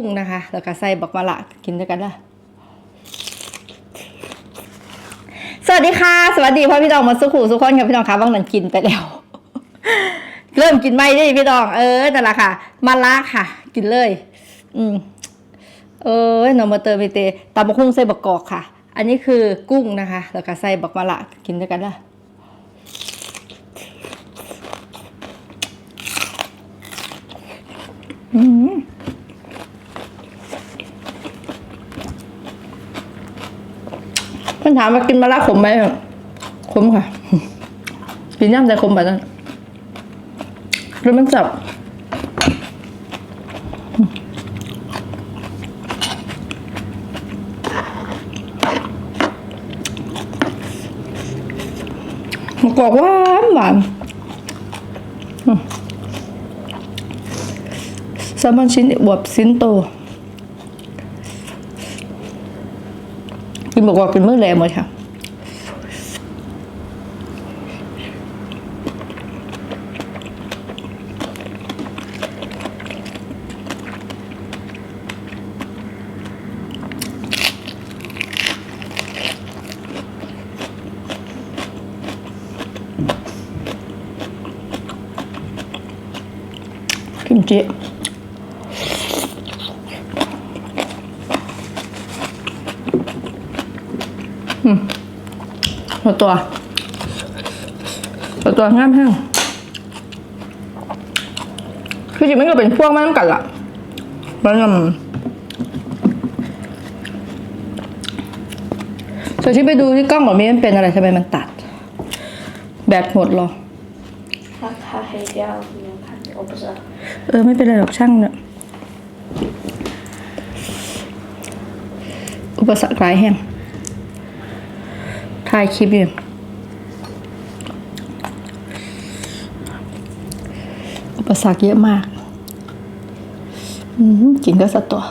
กุ้งนะคะ แล้วก็ใส่บักมะละกินด้วยกันละสวัสดีค่ะ สวัสดีพ่อพี่น้องมาสุขุสุขคนค่ะพี่น้องคะบางนั้นกินไปแล้ว เริ่มกินไม่ได้พี่น้อง เออนั่นแหละค่ะมะละค่ะ กินเลย อืมเออหนอมาเตอร์ไปเตตำบักหุ่งใส่บักกอกค่ะ อันนี้คือกุ้งนะคะ แล้วก็ใส่บักมะละกินด้วยกันละอืมพิ่น ถามว่ากินมะละขมไหมขมค่ะ กินย่ำแต่ขมแบบนั้นแล้วมันจับมะกอกหวานหวานแซลมอนชิ้นบวบชิ้นโต กินบอกว่าเป็นมื้อแรงหมดค่ะกิมจิ เอาตัวเอาตัวงามแห้งคือจริงมันก็เป็นพวกมันกันละมันอืมส่วนที่ไปดูที่กล้องบอกมีมันเป็นอะไรทำไมมันตัด แบตหมดเหรอ Hakka heitä ja minkä opasa. เออไม่เป็นไรหรอกช่างเนอะอุปสรรคหลายแห่ง ถ่ายคลิปอยู่อุปสรรคเยอะมาก กินก็สัตว์ตัว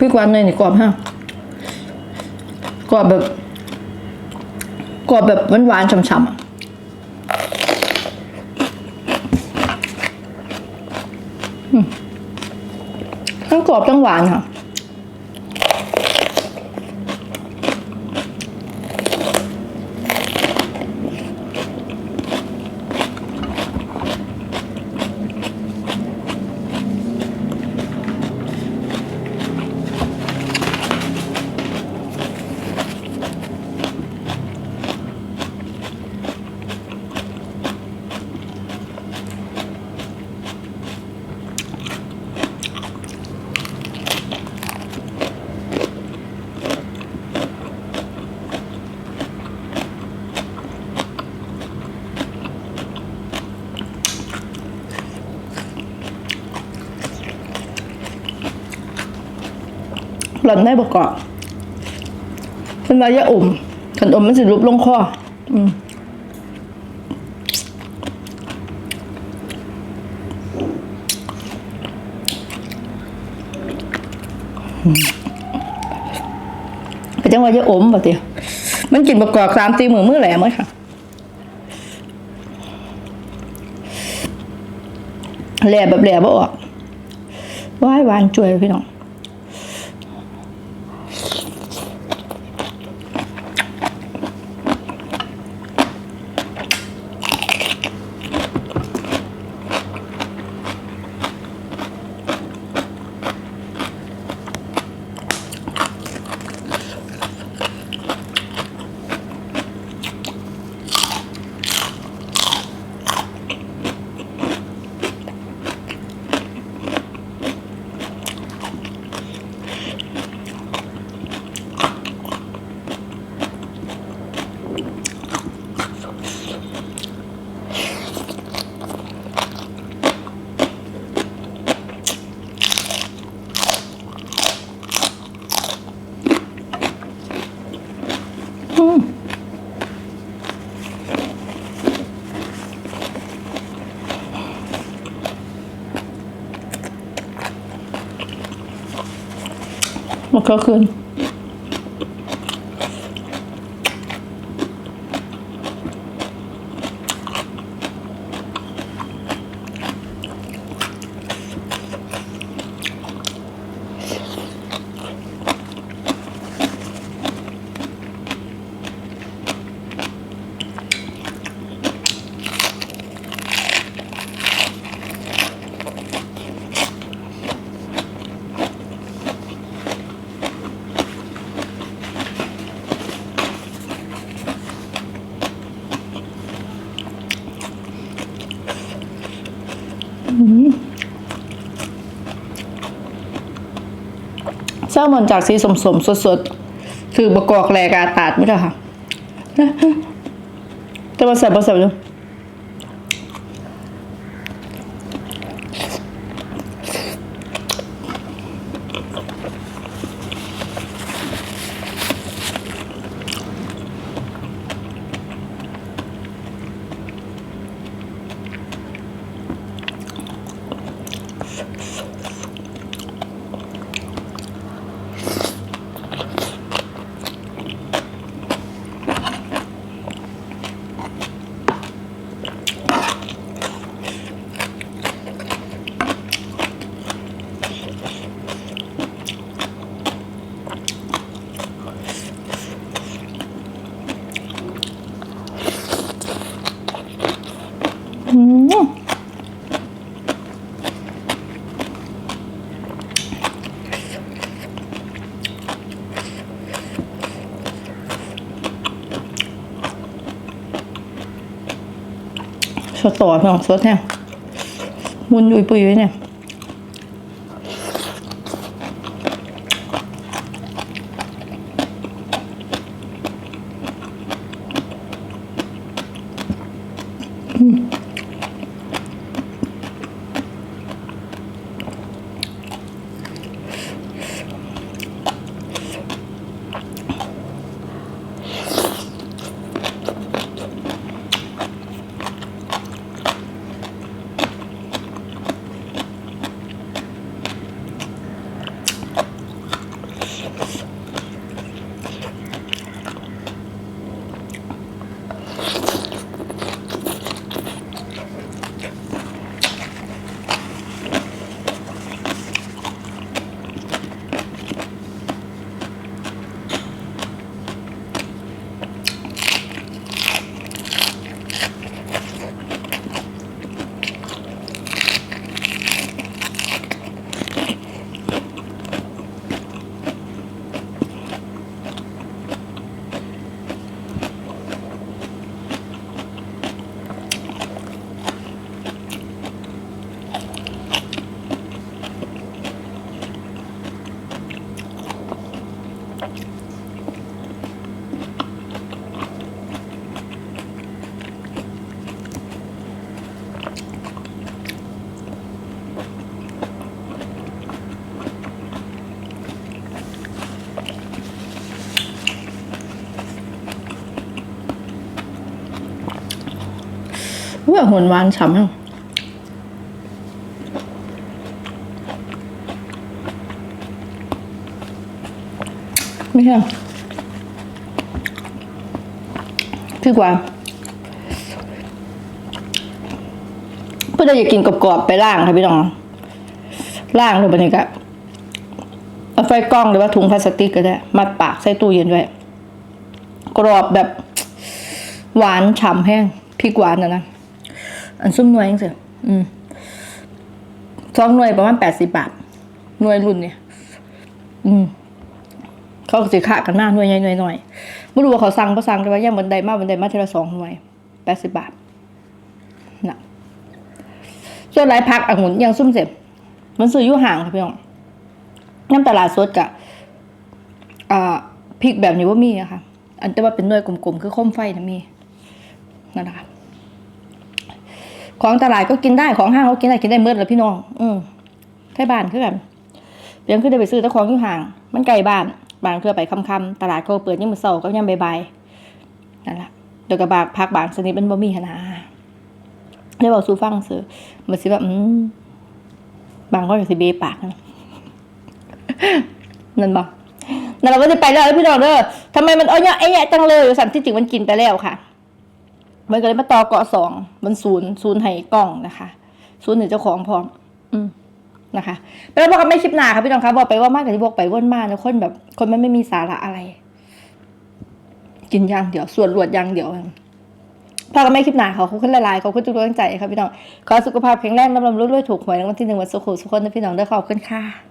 พี่กวานเลยนี่กรอบฮะกรอบแบบกรอบแบบหวานๆฉ่ำๆอะทั้งกรอบทั้งหวานค่ะ หล่อนได้ประกอบเป็นไรยะอมขันอมมันสิรุบลงคออืมก็จังว่าจะอมบ่เตียมันกินประกอบสามตีมือมือแหลมเลยค่ะ แหลแบบแหลบ่ออกวายหวานจ่วยพี่น้อง อ มันก็คืน ลมอนจากสีสมสมสดสดคือบะกอกแรกาตาดไม่ได้ค่ะแต่ว่าแซ่บบ่แซ่บอยู่ สดต่อพี่น้องสดเนี่ยมุนยุยปุยไว้เนี่ย ว่าหวนหวานฉ่ำอะไม่ใช่พี่กว่าเพื่อจะอยากกินกรอบๆไปล่างค่ะพี่น้องล่างเลยบันนี้ก็เอาไฟกล้องหรือว่าถุงพลาสติกก็ได้ มัดปากใส่ตู้เย็นไว้กรอบแบบหวานฉ่ำแห้งพริกหวานนะนะ อันซุ่มหน่วยยังเสียอืมสองหน่วยประมาณแปดสิบบาท หน่วยรุ่นเนี่ย อืม เขาสิขากันมาหน่วยใหญ่หน่วยหน่อยไม่รู้ว่าเขาสั่งก็สั่งแต่ว่าย่างบันไดมากบันไดมากทีละสองหน่วยแปดสิบบาทนะส่วนหลายพักอ่างุ่นยังซุ่มเสร็จมันซื้ออยู่ห่างค่ะพี่น้องน้ำตลาดสดกะอ่าพริกแบบนี้ว่ามีอะค่ะอันแต่ว่าเป็นหน่วยกลมๆ คือข้มไฟนะมีนั่นแหละค่ะ ของตลาดก็กินได้ของห้างก็กินได้กินได้เมื่อแล้วพี่น้อง อืมแค่บ้านคือกันเพียงคือได้ไปซื้อแต่ของอยู่ห่าง มันไกลบ้านบ้านคือไปค่ำๆตลาดก็เปิดยังมือเสาร์ก็ยังใบ่ายๆนั่นแหละเดี๋ยวกับบากพักบางสนิทเป็นบ่มีหนนาได้บอกสู้ฟังซื้อมันสิแบบอืมบางก็อยากสิเบปากนะนั่นบอกนั่นเราก็จะไปแล้วพี่น้องเด้อทำไมมันเอาเนาะไอ้เนี่ยจังเลยสันที่จริงมันกินไปแล้วค่ะ มันก็เลยมาต่อเกาะสองมันศูนย์ศูนย์ให้กล้องนะคะศูนย์ให้เจ้าของพร้อม อืมนะคะไปแล้วบอกกันไม่คลิปหนาค่ะพี่น้องคะบอกไปว่ามากกว่ที่บอกไปว่นมากนะคนแบบ คนมันไม่มีสาระอะไร กินย่างเดี๋ยวส่วนรวดย่างเดี๋ยวพอกันไม่คลิปหนาเขาเขาขึ้นละลายเขาขึ้นจุดดวงใจค่ะพี่น้องขอสุขภาพแข็งแรงลำลำรวยถูกหวยในวันที่หนึ่งวันสุขุสุขคนนะพี่น้องได้ขอบคุณค่ะ